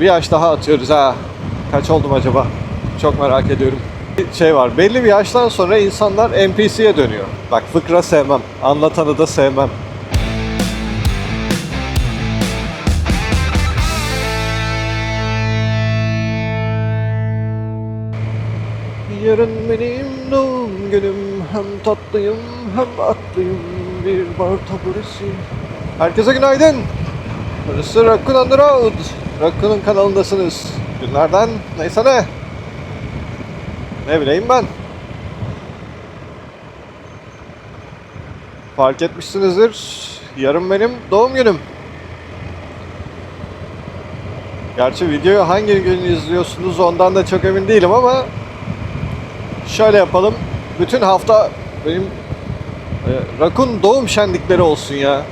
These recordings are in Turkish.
Bir yaş daha atıyoruz ha. Kaç oldum acaba? Çok merak ediyorum. Bir şey var. Belli bir yaştan sonra insanlar NPC'ye dönüyor. Bak fıkra sevmem. Anlatanı da sevmem. Yarın benim doğum günüm Hem tatlıyım hem atlıyım Bir bar taburesi Herkese günaydın Burası Rakun on Road Rakun'un kanalındasınız Günlerden neyse ne Ne bileyim ben Fark etmişsinizdir Yarın benim doğum günüm Gerçi videoyu hangi gün izliyorsunuz ondan da çok emin değilim ama Şöyle yapalım. Bütün hafta benim e, Rakun doğum şenlikleri olsun ya.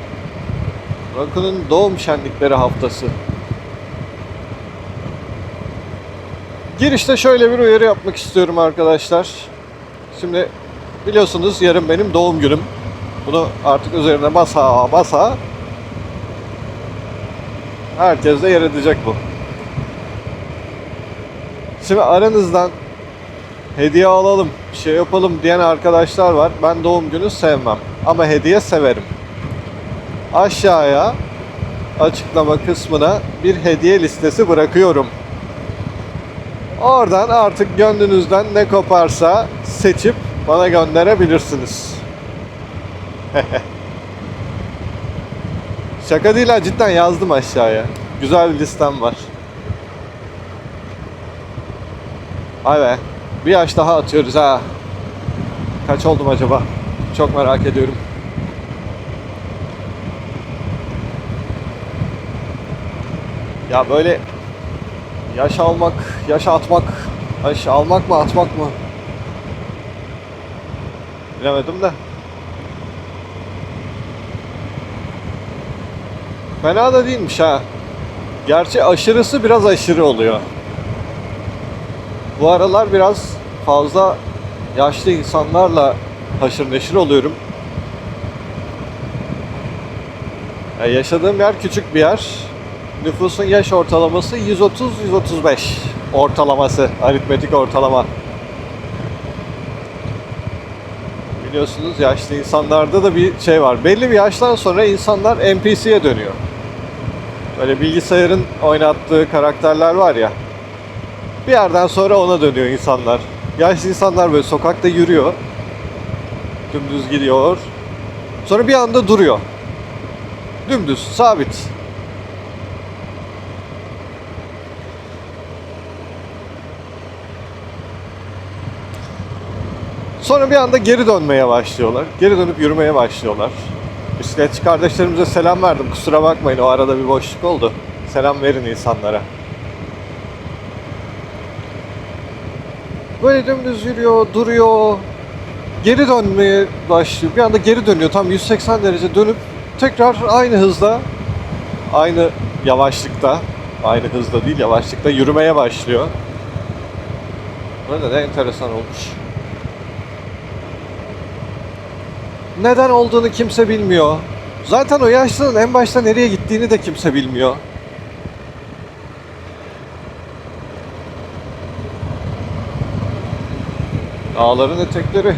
Rakun'un doğum şenlikleri haftası. Girişte şöyle bir uyarı yapmak istiyorum arkadaşlar. Şimdi biliyorsunuz yarın benim doğum günüm. Bunu artık üzerine basa basa herkes de yer edecek bu. Şimdi aranızdan hediye alalım, şey yapalım diyen arkadaşlar var. Ben doğum günü sevmem ama hediye severim. Aşağıya açıklama kısmına bir hediye listesi bırakıyorum. Oradan artık gönlünüzden ne koparsa seçip bana gönderebilirsiniz. Şaka değil ha cidden yazdım aşağıya. Güzel bir listem var. Ay be. Bir yaş daha atıyoruz ha. Kaç oldum acaba? Çok merak ediyorum. Ya böyle yaş almak, yaş atmak, yaş almak mı atmak mı? Bilemedim de. Fena da değilmiş ha. Gerçi aşırısı biraz aşırı oluyor. Bu aralar biraz fazla yaşlı insanlarla haşır neşir oluyorum. Ya yaşadığım yer küçük bir yer. Nüfusun yaş ortalaması 130-135 ortalaması, aritmetik ortalama. Biliyorsunuz yaşlı insanlarda da bir şey var. Belli bir yaştan sonra insanlar NPC'ye dönüyor. Böyle bilgisayarın oynattığı karakterler var ya. Bir yerden sonra ona dönüyor insanlar. Yaşlı insanlar böyle sokakta yürüyor. Dümdüz gidiyor. Sonra bir anda duruyor. Dümdüz, sabit. Sonra bir anda geri dönmeye başlıyorlar. Geri dönüp yürümeye başlıyorlar. Bisikletçi kardeşlerimize selam verdim. Kusura bakmayın o arada bir boşluk oldu. Selam verin insanlara. Böyle dümdüz yürüyor, duruyor. Geri dönmeye başlıyor. Bir anda geri dönüyor. Tam 180 derece dönüp tekrar aynı hızda, aynı yavaşlıkta, aynı hızda değil yavaşlıkta yürümeye başlıyor. Böyle de enteresan olmuş. Neden olduğunu kimse bilmiyor. Zaten o yaşlının en başta nereye gittiğini de kimse bilmiyor. Dağların etekleri.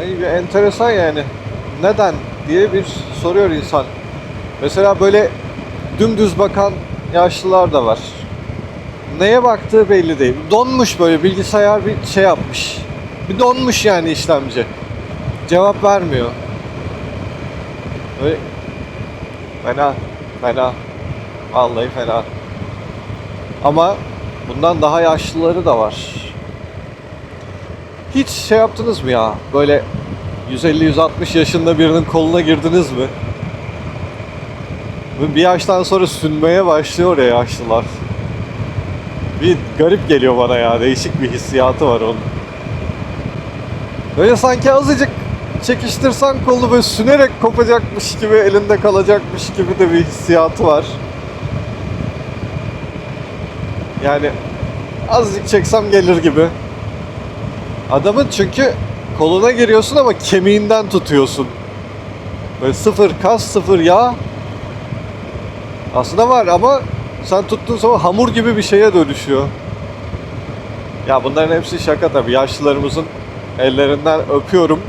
Ay bir enteresan yani. Neden diye bir soruyor insan. Mesela böyle dümdüz bakan yaşlılar da var. Neye baktığı belli değil. Donmuş böyle bilgisayar bir şey yapmış. Bir donmuş yani işlemci. Cevap vermiyor. Böyle fena, fena. Vallahi fena. Ama bundan daha yaşlıları da var. Hiç şey yaptınız mı ya? Böyle 150-160 yaşında birinin koluna girdiniz mi? Bir yaştan sonra sünmeye başlıyor ya yaşlılar. Bir garip geliyor bana ya. Değişik bir hissiyatı var onun. Böyle sanki azıcık çekiştirsen kolunu böyle sünerek kopacakmış gibi elinde kalacakmış gibi de bir hissiyatı var. Yani azıcık çeksem gelir gibi. Adamın çünkü koluna giriyorsun ama kemiğinden tutuyorsun. Böyle sıfır kas sıfır yağ. Aslında var ama sen tuttuğun zaman hamur gibi bir şeye dönüşüyor. Ya bunların hepsi şaka tabii. Yaşlılarımızın ellerinden öpüyorum.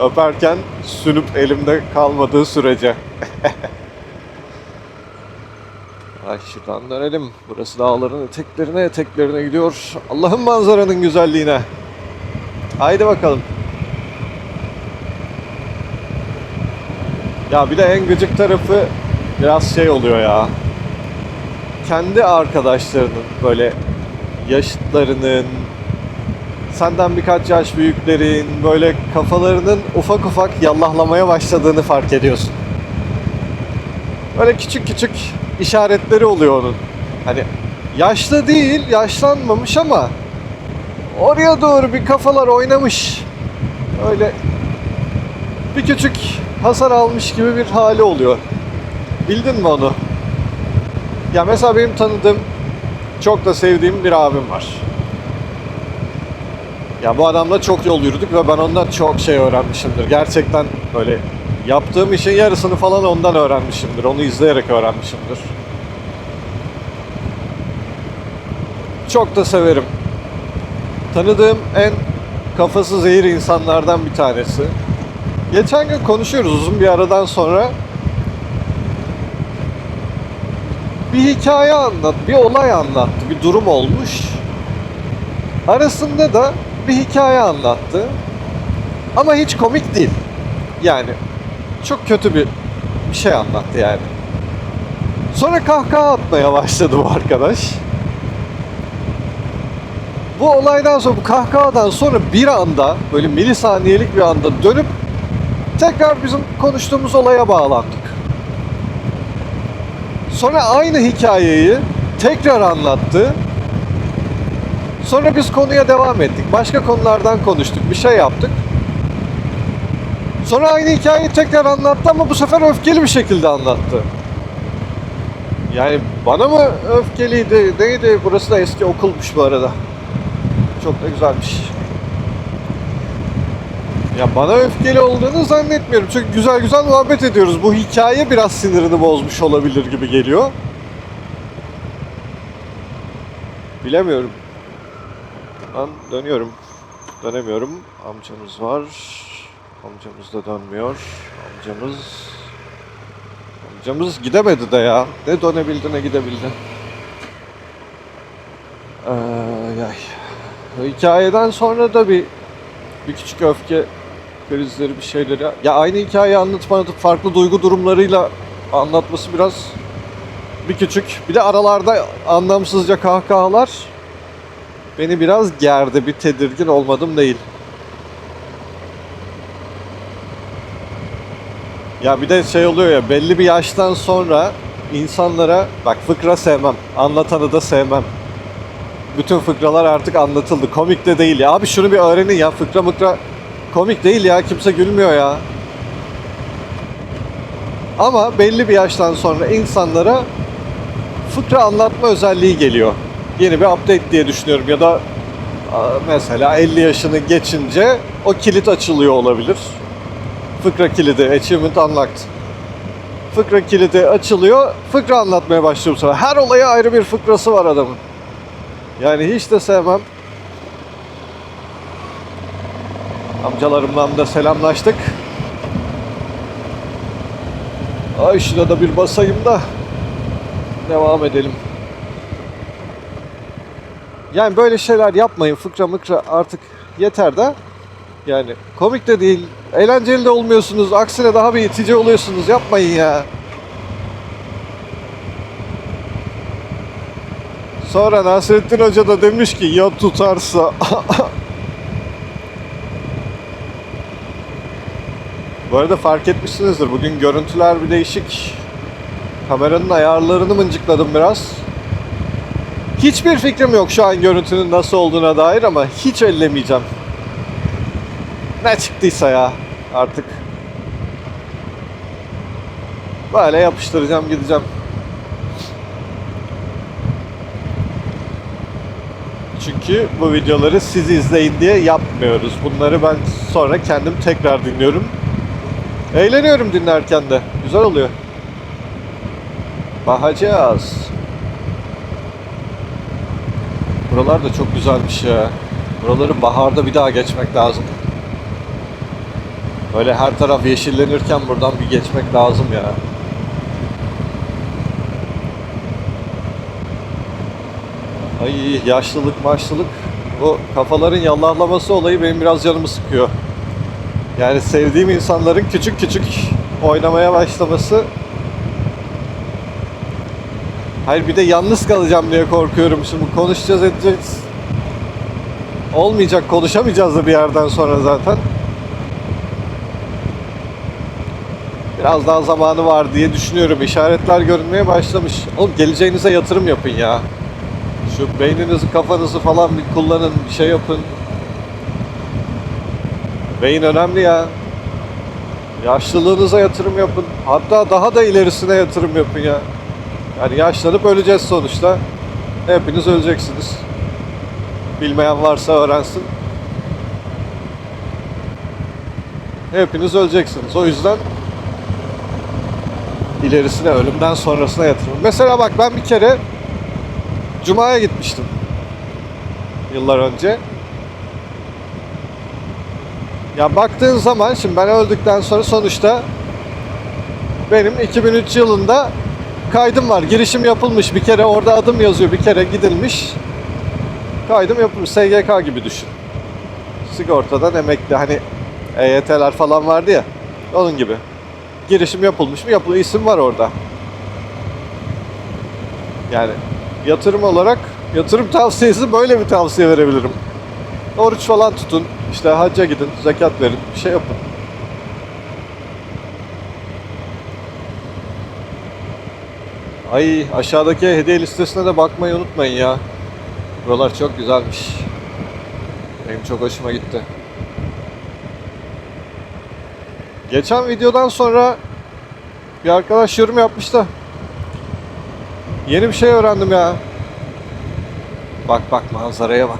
Öperken sünüp elimde kalmadığı sürece. Ay şuradan dönelim. Burası dağların eteklerine eteklerine gidiyor. Allah'ın manzaranın güzelliğine. Haydi bakalım. Ya bir de en gıcık tarafı biraz şey oluyor ya. Kendi arkadaşlarının böyle yaşıtlarının senden birkaç yaş büyüklerin böyle kafalarının ufak ufak yallahlamaya başladığını fark ediyorsun. Böyle küçük küçük işaretleri oluyor onun. Hani yaşlı değil, yaşlanmamış ama oraya doğru bir kafalar oynamış. Öyle bir küçük hasar almış gibi bir hali oluyor. Bildin mi onu? Ya mesela benim tanıdığım çok da sevdiğim bir abim var. Ya bu adamla çok yol yürüdük ve ben ondan çok şey öğrenmişimdir. Gerçekten böyle yaptığım işin yarısını falan ondan öğrenmişimdir. Onu izleyerek öğrenmişimdir. Çok da severim. Tanıdığım en kafası zehir insanlardan bir tanesi. Geçen gün konuşuyoruz uzun bir aradan sonra. Bir hikaye anlat, bir olay anlattı, bir durum olmuş. Arasında da bir hikaye anlattı. Ama hiç komik değil. Yani çok kötü bir, bir şey anlattı yani. Sonra kahkaha atmaya başladı bu arkadaş. Bu olaydan sonra, bu kahkahadan sonra bir anda, böyle milisaniyelik bir anda dönüp tekrar bizim konuştuğumuz olaya bağlandık. Sonra aynı hikayeyi tekrar anlattı. Sonra biz konuya devam ettik. Başka konulardan konuştuk. Bir şey yaptık. Sonra aynı hikayeyi tekrar anlattı ama bu sefer öfkeli bir şekilde anlattı. Yani bana mı öfkeliydi? Neydi? Burası da eski okulmuş bu arada. Çok da güzelmiş. Ya bana öfkeli olduğunu zannetmiyorum. Çünkü güzel güzel muhabbet ediyoruz. Bu hikaye biraz sinirini bozmuş olabilir gibi geliyor. Bilemiyorum. Ben dönüyorum. Dönemiyorum. Amcamız var. Amcamız da dönmüyor. Amcamız... Amcamız gidemedi de ya. Ne dönebildi ne gidebildi. O hikayeden sonra da bir bir küçük öfke krizleri bir şeyleri. Ya aynı hikayeyi anlatmadık farklı duygu durumlarıyla anlatması biraz bir küçük. Bir de aralarda anlamsızca kahkahalar beni biraz gerdi. Bir tedirgin olmadım değil. Ya bir de şey oluyor ya belli bir yaştan sonra insanlara bak fıkra sevmem. Anlatanı da sevmem. Bütün fıkralar artık anlatıldı. Komik de değil ya. Abi şunu bir öğrenin ya. Fıkra mıkra komik değil ya. Kimse gülmüyor ya. Ama belli bir yaştan sonra insanlara fıkra anlatma özelliği geliyor. Yeni bir update diye düşünüyorum ya da mesela 50 yaşını geçince o kilit açılıyor olabilir. Fıkra kilidi, achievement unlocked. Fıkra kilidi açılıyor, fıkra anlatmaya başlıyor bu. Her olaya ayrı bir fıkrası var adamın. Yani hiç de sevmem. Amcalarımla da selamlaştık. Ay şuna da bir basayım da devam edelim. Yani böyle şeyler yapmayın. Fıkra mıkra artık yeter de. Yani komik de değil. Eğlenceli de olmuyorsunuz. Aksine daha bir itici oluyorsunuz. Yapmayın ya. Sonra Nasrettin Hoca da demiş ki ya tutarsa. Bu arada fark etmişsinizdir. Bugün görüntüler bir değişik. Kameranın ayarlarını mıncıkladım biraz. Hiçbir fikrim yok şu an görüntünün nasıl olduğuna dair ama hiç ellemeyeceğim. Ne çıktıysa ya artık. Böyle yapıştıracağım gideceğim. Çünkü bu videoları siz izleyin diye yapmıyoruz. Bunları ben sonra kendim tekrar dinliyorum. Eğleniyorum dinlerken de. Güzel oluyor. Bakacağız. Buralar da çok güzelmiş ya. Buraları baharda bir daha geçmek lazım. Böyle her taraf yeşillenirken buradan bir geçmek lazım ya. Ay yaşlılık maçlılık. Bu kafaların yallahlaması olayı benim biraz canımı sıkıyor. Yani sevdiğim insanların küçük küçük oynamaya başlaması Hayır bir de yalnız kalacağım diye korkuyorum. Şimdi konuşacağız edeceğiz. Olmayacak konuşamayacağız da bir yerden sonra zaten. Biraz daha zamanı var diye düşünüyorum. İşaretler görünmeye başlamış. Oğlum geleceğinize yatırım yapın ya. Şu beyninizi kafanızı falan bir kullanın bir şey yapın. Beyin önemli ya. Yaşlılığınıza yatırım yapın. Hatta daha da ilerisine yatırım yapın ya. Yani yaşlanıp öleceğiz sonuçta. Hepiniz öleceksiniz. Bilmeyen varsa öğrensin. Hepiniz öleceksiniz. O yüzden ilerisine, ölümden sonrasına yatırım. Mesela bak ben bir kere Cuma'ya gitmiştim. Yıllar önce. Ya baktığın zaman şimdi ben öldükten sonra sonuçta benim 2003 yılında kaydım var. Girişim yapılmış bir kere orada adım yazıyor bir kere gidilmiş. Kaydım yapılmış SGK gibi düşün. Sigortadan emekli hani EYT'ler falan vardı ya. Onun gibi. Girişim yapılmış mı? Yapılı isim var orada. Yani yatırım olarak yatırım tavsiyesi böyle bir tavsiye verebilirim. Oruç falan tutun. işte hacca gidin, zekat verin, bir şey yapın. Ay aşağıdaki hediye listesine de bakmayı unutmayın ya. Buralar çok güzelmiş. Benim çok hoşuma gitti. Geçen videodan sonra bir arkadaş yorum yapmış da yeni bir şey öğrendim ya. Bak bak manzaraya bak.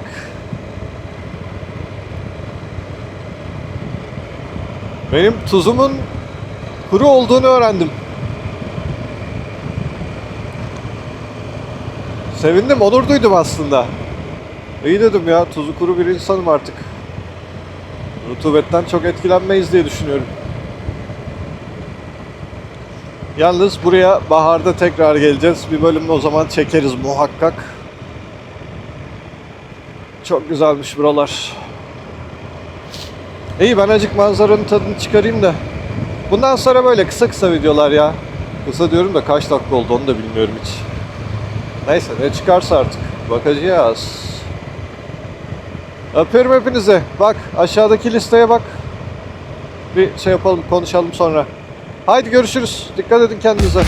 Benim tuzumun kuru olduğunu öğrendim. Sevindim, onur duydum aslında. İyi dedim ya, tuzu kuru bir insanım artık. Rutubetten çok etkilenmeyiz diye düşünüyorum. Yalnız buraya baharda tekrar geleceğiz. Bir bölümde o zaman çekeriz muhakkak. Çok güzelmiş buralar. İyi ben acık manzaranın tadını çıkarayım da. Bundan sonra böyle kısa kısa videolar ya. Kısa diyorum da kaç dakika oldu onu da bilmiyorum hiç. Neyse ne çıkarsa artık. Bakacağız. Öpüyorum hepinize. Bak aşağıdaki listeye bak. Bir şey yapalım konuşalım sonra. Haydi görüşürüz. Dikkat edin kendinize.